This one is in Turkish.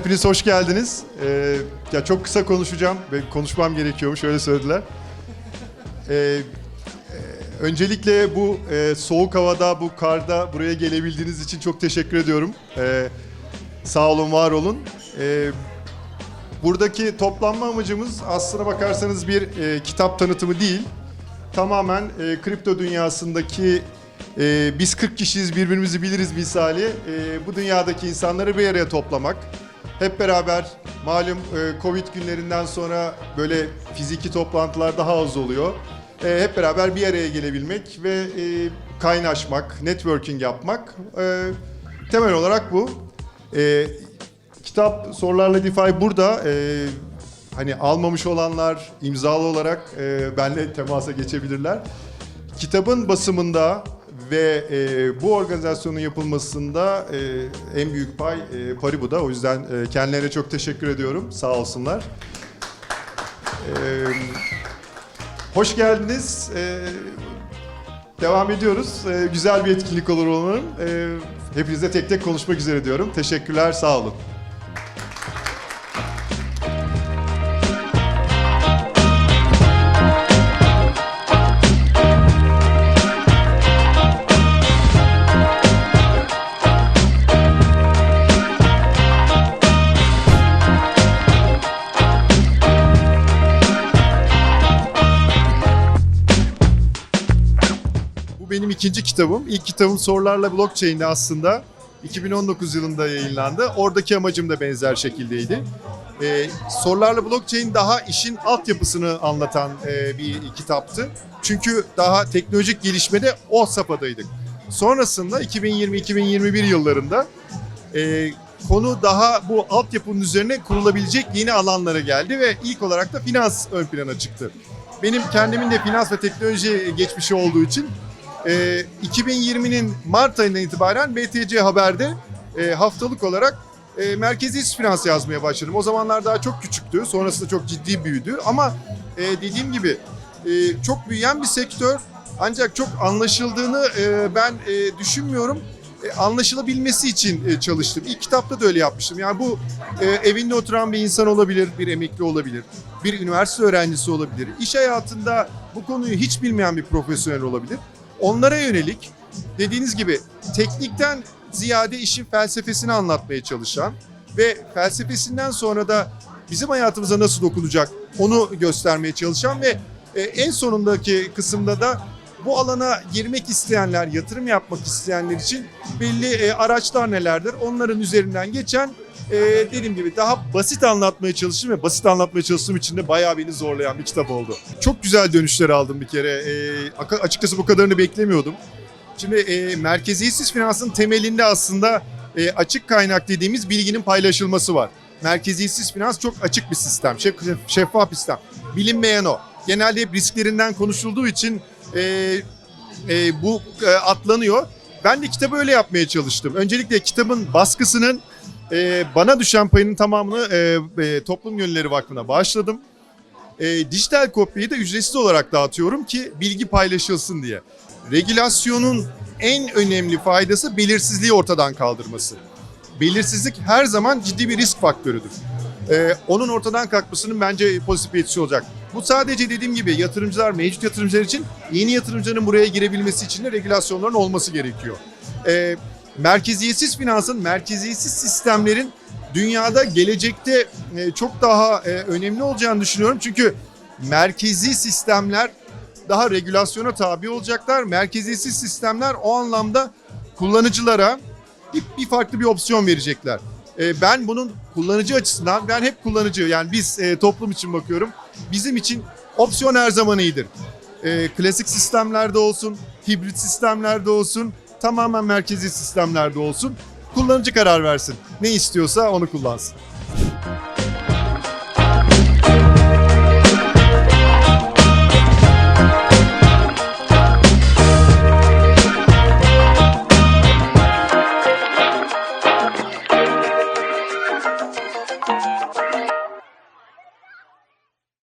Hepiniz hoş geldiniz. Ee, ya çok kısa konuşacağım ve konuşmam gerekiyormuş öyle söylediler. Ee, e, öncelikle bu e, soğuk havada, bu karda buraya gelebildiğiniz için çok teşekkür ediyorum. Ee, sağ olun, var olun. Ee, buradaki toplanma amacımız aslına bakarsanız bir e, kitap tanıtımı değil. Tamamen e, kripto dünyasındaki e, biz 40 kişiyiz birbirimizi biliriz misali. E, bu dünyadaki insanları bir araya toplamak. Hep beraber malum e, Covid günlerinden sonra böyle fiziki toplantılar daha az oluyor. E, hep beraber bir araya gelebilmek ve e, kaynaşmak, networking yapmak. E, temel olarak bu. E, kitap Sorularla DeFi burada. E, hani almamış olanlar imzalı olarak e, benle temasa geçebilirler. Kitabın basımında ve e, bu organizasyonun yapılmasında e, en büyük pay e, Paribu'da. O yüzden e, kendilerine çok teşekkür ediyorum. Sağ olsunlar. E, hoş geldiniz. E, devam ediyoruz. E, güzel bir etkinlik olur umarım. E, hepinizle tek tek konuşmak üzere diyorum. Teşekkürler, sağ olun. Benim ikinci kitabım. İlk kitabım Sorularla Blockchain'de aslında 2019 yılında yayınlandı. Oradaki amacım da benzer şekildeydi. Ee, Sorularla Blockchain daha işin altyapısını anlatan e, bir kitaptı. Çünkü daha teknolojik gelişmede o safhadaydık. Sonrasında 2020-2021 yıllarında e, konu daha bu altyapının üzerine kurulabilecek yeni alanlara geldi ve ilk olarak da finans ön plana çıktı. Benim kendimin de finans ve teknoloji geçmişi olduğu için e, 2020'nin Mart ayından itibaren BTC Haber'de e, haftalık olarak e, merkezi iş finans yazmaya başladım. O zamanlar daha çok küçüktü, sonrasında çok ciddi büyüdü ama e, dediğim gibi e, çok büyüyen bir sektör ancak çok anlaşıldığını e, ben e, düşünmüyorum. E, anlaşılabilmesi için e, çalıştım. İlk kitapta da öyle yapmıştım. Yani bu e, evinde oturan bir insan olabilir, bir emekli olabilir, bir üniversite öğrencisi olabilir. İş hayatında bu konuyu hiç bilmeyen bir profesyonel olabilir. Onlara yönelik dediğiniz gibi teknikten ziyade işin felsefesini anlatmaya çalışan ve felsefesinden sonra da bizim hayatımıza nasıl dokunacak onu göstermeye çalışan ve e, en sonundaki kısımda da bu alana girmek isteyenler, yatırım yapmak isteyenler için belli e, araçlar nelerdir? Onların üzerinden geçen e, dediğim gibi daha basit anlatmaya çalıştım ve basit anlatmaya çalıştığım için de bayağı beni zorlayan bir kitap oldu. Çok güzel dönüşler aldım bir kere. E, açıkçası bu kadarını beklemiyordum. Şimdi e, merkeziyetsiz finansın temelinde aslında e, açık kaynak dediğimiz bilginin paylaşılması var. Merkeziyetsiz finans çok açık bir sistem, şef- şeffaf bir sistem. Bilinmeyen o. Genelde hep risklerinden konuşulduğu için e, e, bu e, atlanıyor. Ben de kitabı öyle yapmaya çalıştım. Öncelikle kitabın baskısının e, bana düşen payının tamamını e, e, Toplum Gönülleri Vakfı'na bağışladım. E, dijital kopyayı da ücretsiz olarak dağıtıyorum ki bilgi paylaşılsın diye. Regülasyonun en önemli faydası belirsizliği ortadan kaldırması. Belirsizlik her zaman ciddi bir risk faktörüdür. Ee, onun ortadan kalkmasının bence pozitif etkisi olacak. Bu sadece dediğim gibi yatırımcılar, mevcut yatırımcılar için yeni yatırımcının buraya girebilmesi için de regülasyonların olması gerekiyor. Ee, merkeziyetsiz finansın, merkeziyetsiz sistemlerin dünyada gelecekte e, çok daha e, önemli olacağını düşünüyorum. Çünkü merkezi sistemler daha regülasyona tabi olacaklar. Merkeziyetsiz sistemler o anlamda kullanıcılara bir, farklı bir opsiyon verecekler. E, ben bunun kullanıcı açısından ben hep kullanıcı yani biz toplum için bakıyorum. Bizim için opsiyon her zaman iyidir. Klasik sistemlerde olsun, hibrit sistemlerde olsun, tamamen merkezi sistemlerde olsun. Kullanıcı karar versin. Ne istiyorsa onu kullansın.